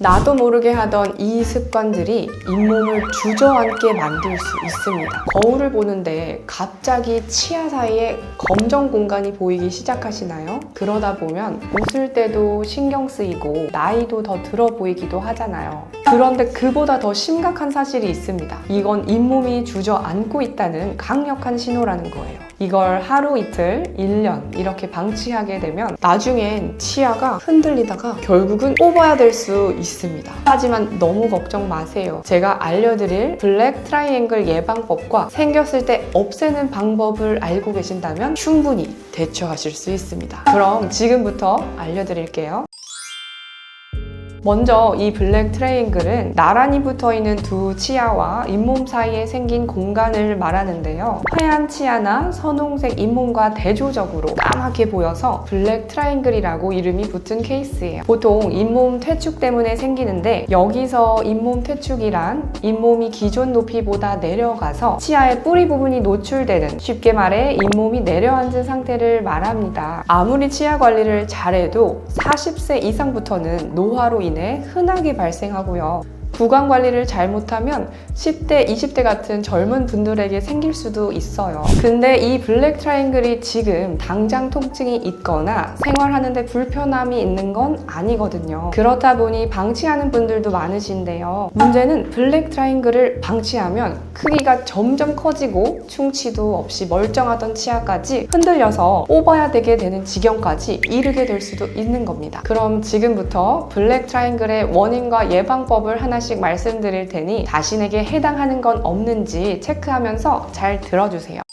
나도 모르게 하던 이 습관들이 잇몸을 주저앉게 만들 수 있습니다. 거울을 보는데 갑자기 치아 사이에 검정 공간이 보이기 시작하시나요? 그러다 보면 웃을 때도 신경 쓰이고 나이도 더 들어 보이기도 하잖아요. 그런데 그보다 더 심각한 사실이 있습니다. 이건 잇몸이 주저앉고 있다는 강력한 신호라는 거예요. 이걸 하루 이틀, 1년 이렇게 방치하게 되면 나중엔 치아가 흔들리다가 결국은 뽑아야 될 수 있습니다. 하지만 너무 걱정 마세요. 제가 알려드릴 블랙 트라이앵글 예방법과 생겼을 때 없애는 방법을 알고 계신다면 충분히 대처하실 수 있습니다. 그럼 지금부터 알려드릴게요. 먼저 이 블랙 트레이앵글은 나란히 붙어 있는 두 치아와 잇몸 사이에 생긴 공간을 말하는데요. 하얀 치아나 선홍색 잇몸과 대조적으로 까맣게 보여서 블랙 트라이앵글이라고 이름이 붙은 케이스예요. 보통 잇몸 퇴축 때문에 생기는데 여기서 잇몸 퇴축이란 잇몸이 기존 높이보다 내려가서 치아의 뿌리 부분이 노출되는 쉽게 말해 잇몸이 내려앉은 상태를 말합니다. 아무리 치아 관리를 잘해도 40세 이상부터는 노화로 인해 흔하게 발생하고요. 구강 관리를 잘못하면 10대, 20대 같은 젊은 분들에게 생길 수도 있어요. 근데 이 블랙 트라이앵글이 지금 당장 통증이 있거나 생활하는데 불편함이 있는 건 아니거든요. 그렇다 보니 방치하는 분들도 많으신데요. 문제는 블랙 트라이앵글을 방치하면 크기가 점점 커지고 충치도 없이 멀쩡하던 치아까지 흔들려서 뽑아야 되게 되는 지경까지 이르게 될 수도 있는 겁니다. 그럼 지금부터 블랙 트라이앵글의 원인과 예방법을 하나씩 말씀드릴 테니 자신에게 해당하는 건 없는지 체크하면서 잘 들어주세요.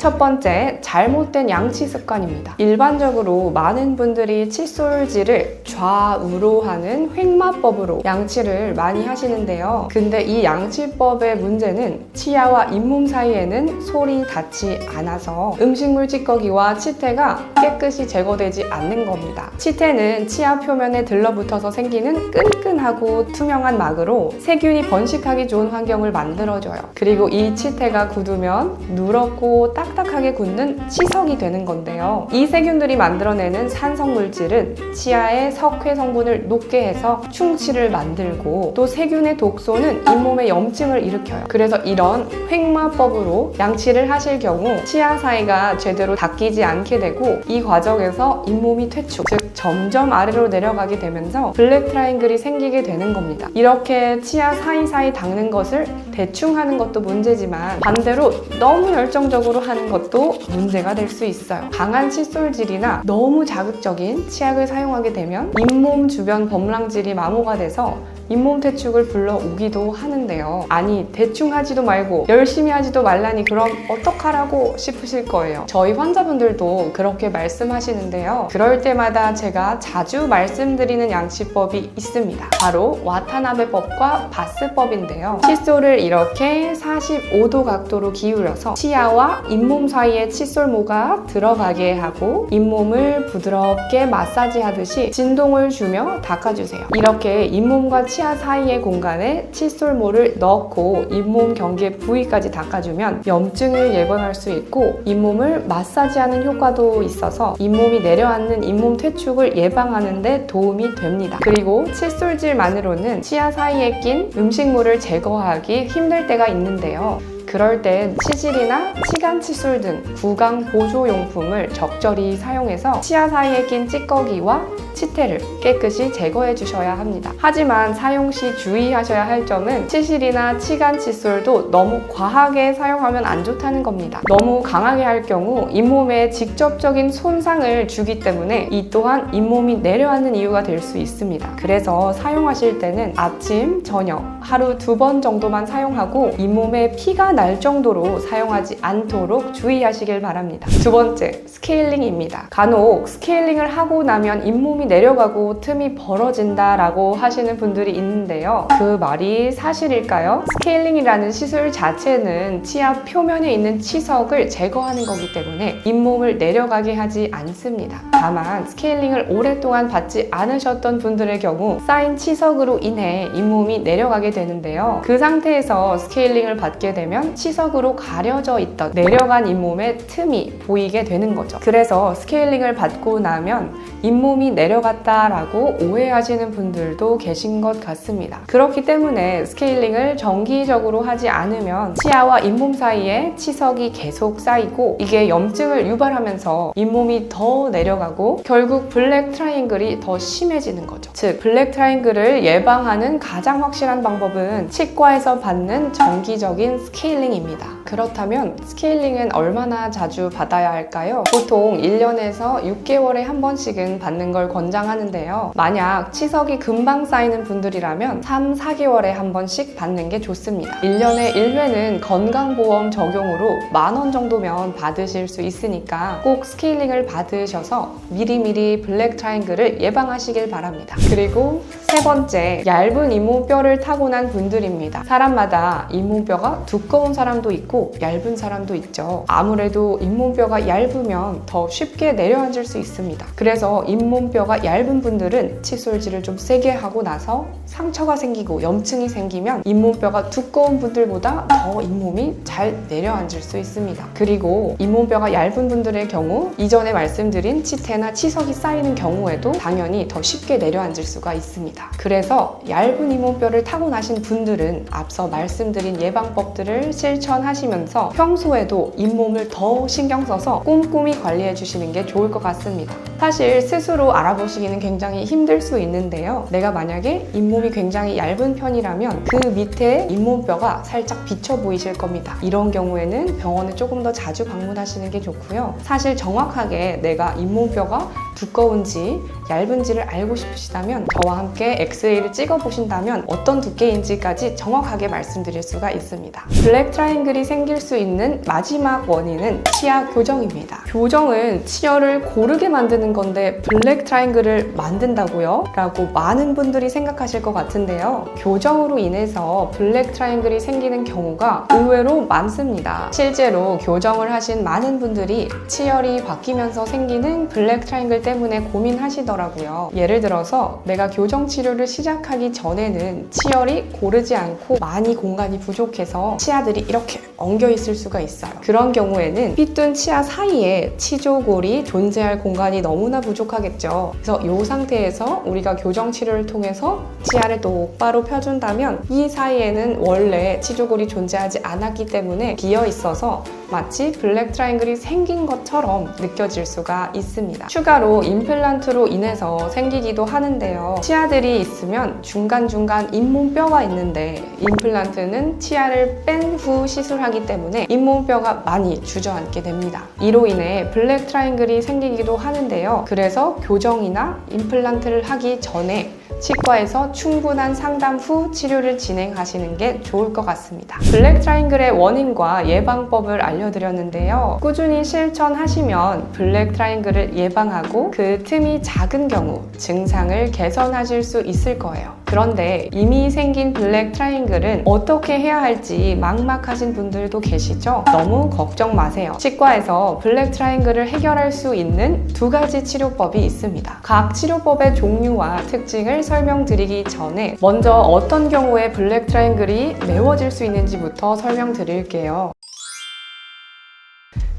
첫 번째, 잘못된 양치 습관입니다. 일반적으로 많은 분들이 칫솔질을 좌우로 하는 횡마법으로 양치를 많이 하시는데요. 근데 이 양치법의 문제는 치아와 잇몸 사이에는 솔이 닿지 않아서 음식물 찌꺼기와 치태가 깨끗이 제거되지 않는 겁니다. 치태는 치아 표면에 들러붙어서 생기는 끈끈하고 투명한 막으로 세균이 번식하기 좋은 환경을 만들어줘요. 그리고 이 치태가 굳으면 누렇고 딱 딱하게 굳는 치석이 되는 건데요. 이 세균들이 만들어내는 산성 물질은 치아의 석회 성분을 높게 해서 충치를 만들고 또 세균의 독소는 잇몸에 염증을 일으켜요. 그래서 이런 횡마법으로 양치를 하실 경우 치아 사이가 제대로 닦이지 않게 되고 이 과정에서 잇몸이 퇴축, 즉 점점 아래로 내려가게 되면서 블랙 트라이앵글이 생기게 되는 겁니다. 이렇게 치아 사이사이 닦는 것을 대충 하는 것도 문제지만 반대로 너무 열정적으로 하는 것도 문제가 될 수 있어요. 강한 칫솔질이나 너무 자극적인 치약을 사용하게 되면 잇몸 주변 범랑질이 마모가 돼서 잇몸 퇴축을 불러오기도 하는데요. 아니, 대충 하지도 말고 열심히 하지도 말라니 그럼 어떡하라고 싶으실 거예요. 저희 환자분들도 그렇게 말씀하시는데요. 그럴 때마다 제가 자주 말씀드리는 양치법이 있습니다. 바로 와타나베법과 바스법인데요. 칫솔을 이렇게 45도 각도로 기울여서 치아와 잇몸 사이에 칫솔모가 들어가게 하고 잇몸을 부드럽게 마사지하듯이 진동을 주며 닦아주세요. 이렇게 잇몸과 치아 사이의 공간에 칫솔모를 넣고 잇몸 경계 부위까지 닦아주면 염증을 예방할 수 있고 잇몸을 마사지하는 효과도 있어서 잇몸이 내려앉는 잇몸 퇴축을 예방하는 데 도움이 됩니다. 그리고 칫솔질만으로는 치아 사이에 낀 음식물을 제거하기 힘들 때가 있는데요. 그럴 땐 치질이나 치간 칫솔 등 구강 보조 용품을 적절히 사용해서 치아 사이에 낀 찌꺼기와 치태를 깨끗이 제거해 주셔야 합니다. 하지만 사용 시 주의하셔야 할 점은 치실이나 치간 칫솔도 너무 과하게 사용하면 안 좋다는 겁니다. 너무 강하게 할 경우 잇몸에 직접적인 손상을 주기 때문에 이 또한 잇몸이 내려앉는 이유가 될 수 있습니다. 그래서 사용하실 때는 아침, 저녁 하루 두 번 정도만 사용하고 잇몸에 피가 날 정도로 사용하지 않도록 주의하시길 바랍니다. 두 번째, 스케일링입니다. 간혹 스케일링을 하고 나면 잇몸이 내려가고 틈이 벌어진다라고 하시는 분들이 있는데요. 그 말이 사실일까요? 스케일링이라는 시술 자체는 치아 표면에 있는 치석을 제거하는 거기 때문에 잇몸을 내려가게 하지 않습니다. 다만 스케일링을 오랫동안 받지 않으셨던 분들의 경우 쌓인 치석으로 인해 잇몸이 내려가게 되는데요. 그 상태에서 스케일링을 받게 되면 치석으로 가려져 있던 내려간 잇몸의 틈이 보이게 되는 거죠. 그래서 스케일링을 받고 나면 잇몸이 내려 내려갔다라고 오해하시는 분들도 계신 것 같습니다. 그렇기 때문에 스케일링을 정기적으로 하지 않으면 치아와 잇몸 사이에 치석이 계속 쌓이고 이게 염증을 유발하면서 잇몸이 더 내려가고 결국 블랙 트라이앵글이 더 심해지는 거죠. 즉, 블랙 트라이앵글을 예방하는 가장 확실한 방법은 치과에서 받는 정기적인 스케일링입니다. 그렇다면 스케일링은 얼마나 자주 받아야 할까요? 보통 1년에서 6개월에 한 번씩은 받는 걸 권장하는데요. 만약 치석이 금방 쌓이는 분들이라면 3, 4개월에 한 번씩 받는 게 좋습니다. 1년에 1회는 건강보험 적용으로 만 원 정도면 받으실 수 있으니까 꼭 스케일링을 받으셔서 미리미리 블랙 트라이앵글을 예방하시길 바랍니다. 그리고 세 번째, 얇은 잇몸뼈를 타고난 분들입니다. 사람마다 잇몸뼈가 두꺼운 사람도 있고 얇은 사람도 있죠. 아무래도 잇몸뼈가 얇으면 더 쉽게 내려앉을 수 있습니다. 그래서 잇몸뼈가 얇은 분들은 칫솔질을 좀 세게 하고 나서 상처가 생기고 염증이 생기면 잇몸뼈가 두꺼운 분들보다 더 잇몸이 잘 내려앉을 수 있습니다. 그리고 잇몸뼈가 얇은 분들의 경우 이전에 말씀드린 치태나 치석이 쌓이는 경우에도 당연히 더 쉽게 내려앉을 수가 있습니다. 그래서 얇은 잇몸뼈를 타고나신 분들은 앞서 말씀드린 예방법들을 실천하시면서 평소에도 잇몸을 더 신경 써서 꼼꼼히 관리해 주시는 게 좋을 것 같습니다. 사실 스스로 알아보시기는 굉장히 힘들 수 있는데요. 내가 만약에 잇몸이 굉장히 얇은 편이라면 그 밑에 잇몸뼈가 살짝 비쳐 보이실 겁니다. 이런 경우에는 병원에 조금 더 자주 방문하시는 게 좋고요. 사실 정확하게 내가 잇몸뼈가 두꺼운지 얇은지를 알고 싶으시다면 저와 함께 엑스레이를 찍어 보신다면 어떤 두께인지까지 정확하게 말씀드릴 수가 있습니다. 블랙 트라이앵글이 생길 수 있는 마지막 원인은 치아 교정입니다. 교정은 치열을 고르게 만드는 건데 블랙 트라이앵글을 만든다고요? 라고 많은 분들이 생각하실 것 같은데요. 교정으로 인해서 블랙 트라이앵글이 생기는 경우가 의외로 많습니다. 실제로 교정을 하신 많은 분들이 치열이 바뀌면서 생기는 블랙 트라이앵글 때문에 고민하시더라고요. 예를 들어서 내가 교정 치료를 시작하기 전에는 치열이 고르지 않고 많이 공간이 부족해서 치아들이 이렇게 엉겨 있을 수가 있어요. 그런 경우에는 삐뚤 치아 사이에 치조골이 존재할 공간이 너무나 부족하겠죠. 그래서 이 상태에서 우리가 교정 치료를 통해서 치아를 똑바로 펴준다면 이 사이에는 원래 치조골이 존재하지 않았기 때문에 비어 있어서 마치 블랙 트라이앵글이 생긴 것처럼 느껴질 수가 있습니다. 추가로 임플란트로 인해서 생기기도 하는데요. 치아들이 있으면 중간중간 잇몸뼈가 있는데 임플란트는 치아를 뺀 후 시술하기 때문에 잇몸뼈가 많이 주저앉게 됩니다. 이로 인해 블랙 트라이앵글이 생기기도 하는데요. 그래서 교정이나 임플란트를 하기 전에 치과에서 충분한 상담 후 치료를 진행하시는 게 좋을 것 같습니다. 블랙 트라이앵글의 원인과 예방법을 알려드렸는데요. 꾸준히 실천하시면 블랙 트라이앵글을 예방하고 그 틈이 작은 경우 증상을 개선하실 수 있을 거예요. 그런데 이미 생긴 블랙 트라이앵글은 어떻게 해야 할지 막막하신 분들도 계시죠? 너무 걱정 마세요. 치과에서 블랙 트라이앵글을 해결할 수 있는 두 가지 치료법이 있습니다. 각 치료법의 종류와 특징을 설명드리기 전에 먼저 어떤 경우에 블랙 트라이앵글이 메워질 수 있는지부터 설명드릴게요.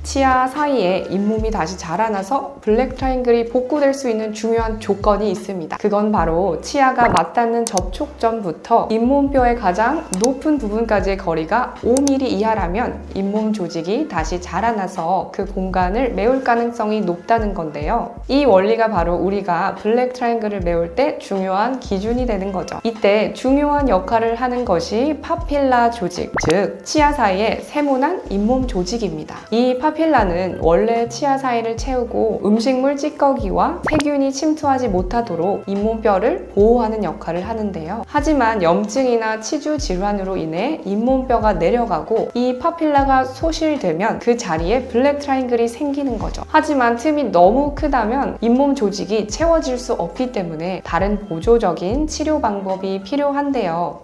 치아 사이에 잇몸이 다시 자라나서 블랙 트라이앵글이 복구될 수 있는 중요한 조건이 있습니다. 그건 바로 치아가 맞닿는 접촉점부터 잇몸뼈의 가장 높은 부분까지의 거리가 5mm 이하라면 잇몸 조직이 다시 자라나서 그 공간을 메울 가능성이 높다는 건데요. 이 원리가 바로 우리가 블랙 트라이앵글을 메울 때 중요한 기준이 되는 거죠. 이때 중요한 역할을 하는 것이 파필라 조직, 즉 치아 사이에 세모난 잇몸 조직입니다. 이 파필라 는 원래 치아 사이를 채우고 음식물 찌꺼기와 세균이 침투하지 못하도록 잇몸뼈를 보호하는 역할을 하는데요. 하지만 염증이나 치주 질환으로 인해 잇몸뼈가 내려가고 이 파필라가 소실되면 그 자리에 블랙 트라이앵글이 생기는 거죠. 하지만 틈이 너무 크다면 잇몸 조직이 채워질 수 없기 때문에 다른 보조적인 치료 방법이 필요한데요.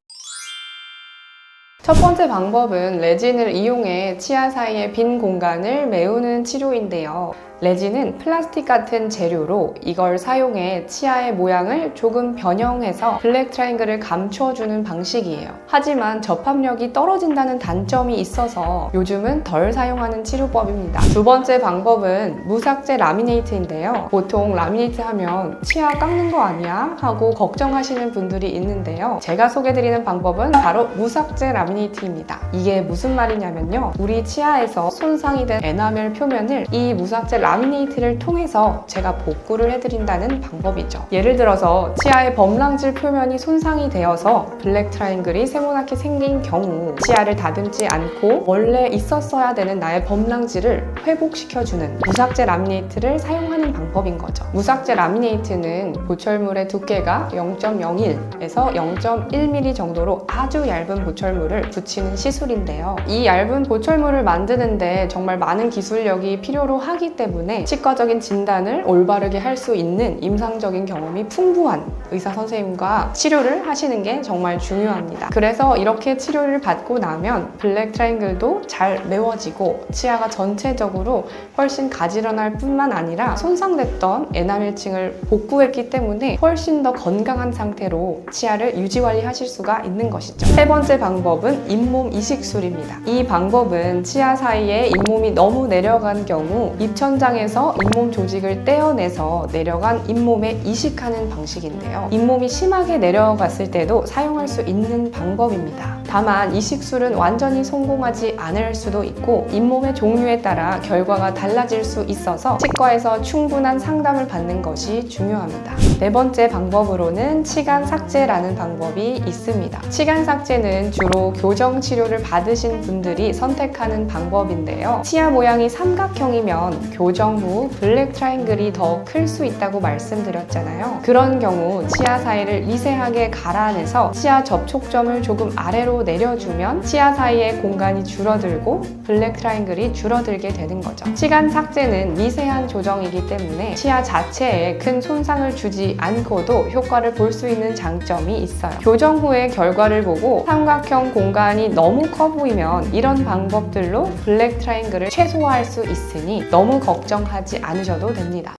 첫 번째 방법은 레진을 이용해 치아 사이의 빈 공간을 메우는 치료인데요. 레진은 플라스틱 같은 재료로 이걸 사용해 치아의 모양을 조금 변형해서 블랙 트라이앵글을 감춰주는 방식이에요. 하지만 접합력이 떨어진다는 단점이 있어서 요즘은 덜 사용하는 치료법입니다. 두 번째 방법은 무삭제 라미네이트인데요. 보통 라미네이트 하면 치아 깎는 거 아니야? 하고 걱정하시는 분들이 있는데요. 제가 소개드리는 방법은 바로 무삭제 라미네이트 입니다. 이게 무슨 말이냐면요. 우리 치아에서 손상이 된 에나멜 표면을 이 무삭제 라미네이트를 통해서 제가 복구를 해드린다는 방법이죠. 예를 들어서 치아의 범랑질 표면이 손상이 되어서 블랙 트라이앵글이 세모나게 생긴 경우 치아를 다듬지 않고 원래 있었어야 되는 나의 범랑질을 회복시켜주는 무삭제 라미네이트를 사용하는 방법인 거죠. 무삭제 라미네이트는 보철물의 두께가 0.01에서 0.1mm 정도로 아주 얇은 보철물을 붙이는 시술인데요. 이 얇은 보철물을 만드는데 정말 많은 기술력이 필요로 하기 때문에 치과적인 진단을 올바르게 할 수 있는 임상적인 경험이 풍부한 의사 선생님과 치료를 하시는 게 정말 중요합니다. 그래서 이렇게 치료를 받고 나면 블랙 트라이앵글도 잘 메워지고 치아가 전체적으로 훨씬 가지런할 뿐만 아니라 손상됐던 에나멜층을 복구했기 때문에 훨씬 더 건강한 상태로 치아를 유지 관리하실 수가 있는 것이죠. 세 번째 방법은 잇몸 이식술입니다. 이 방법은 치아 사이에 잇몸이 너무 내려간 경우 입천장에서 잇몸 조직을 떼어내서 내려간 잇몸에 이식하는 방식인데요. 잇몸이 심하게 내려갔을 때도 사용할 수 있는 방법입니다. 다만 이 식술은 완전히 성공하지 않을 수도 있고 잇몸의 종류에 따라 결과가 달라질 수 있어서 치과에서 충분한 상담을 받는 것이 중요합니다. 네 번째 방법으로는 치간 삭제라는 방법이 있습니다. 치간 삭제는 주로 교정 치료를 받으신 분들이 선택하는 방법인데요. 치아 모양이 삼각형이면 교정 후 블랙 트라이앵글이 더 클 수 있다고 말씀드렸잖아요. 그런 경우 치아 사이를 미세하게 갈아내서 치아 접촉점을 조금 아래로 내려주면 치아 사이의 공간이 줄어들고 블랙 트라이앵글이 줄어들게 되는 거죠. 치간 삭제는 미세한 조정이기 때문에 치아 자체에 큰 손상을 주지 않고도 효과를 볼 수 있는 장점이 있어요. 교정 후의 결과를 보고 삼각형 공간이 너무 커 보이면 이런 방법들로 블랙 트라이앵글을 최소화할 수 있으니 너무 걱정하지 않으셔도 됩니다.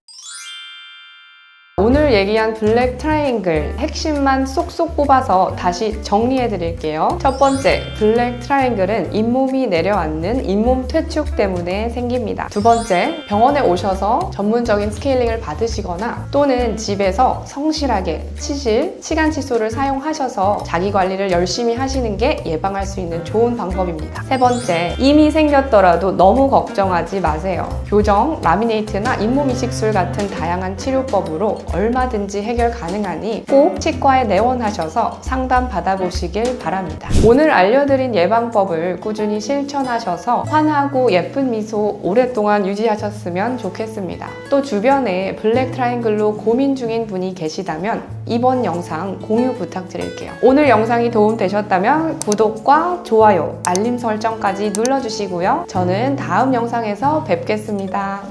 오늘 얘기한 블랙 트라이앵글 핵심만 쏙쏙 뽑아서 다시 정리해 드릴게요. 첫 번째, 블랙 트라이앵글은 잇몸이 내려앉는 잇몸 퇴축 때문에 생깁니다. 두 번째, 병원에 오셔서 전문적인 스케일링을 받으시거나 또는 집에서 성실하게 치실, 치간 칫솔을 사용하셔서 자기 관리를 열심히 하시는 게 예방할 수 있는 좋은 방법입니다. 세 번째, 이미 생겼더라도 너무 걱정하지 마세요. 교정, 라미네이트나 잇몸 이식술 같은 다양한 치료법으로 얼마든지 해결 가능하니 꼭 치과에 내원하셔서 상담 받아보시길 바랍니다. 오늘 알려드린 예방법을 꾸준히 실천하셔서 환하고 예쁜 미소 오랫동안 유지하셨으면 좋겠습니다. 또 주변에 블랙 트라이앵글로 고민 중인 분이 계시다면 이번 영상 공유 부탁드릴게요. 오늘 영상이 도움되셨다면 구독과 좋아요, 알림 설정까지 눌러주시고요. 저는 다음 영상에서 뵙겠습니다.